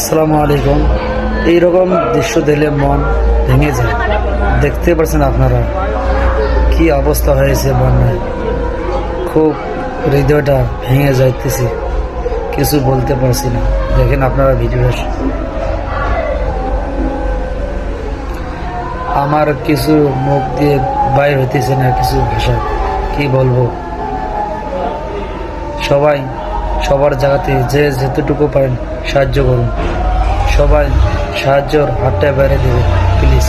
আসসালামু আলাইকুম। এইরকম দৃশ্য দেখলে মন ভেঙে যায়। দেখতে পাচ্ছেন আপনারা কি অবস্থা হয়েছে বন্যায়? খুব হৃদয়টা ভেঙে যাইতেছে। কিছু বলতে পারছি না। দেখেন আপনারা ভিডিও আমার কিছু মুখ দিয়ে বাইর হইতেছে না কিছু ভাষা। কি বলব? সবাই সবার জায়গাতে যে যেতটুকু পারেন সাহায্য করুন। সবাই সাহায্যর হাতটা বেড়ে দেবে প্লিজ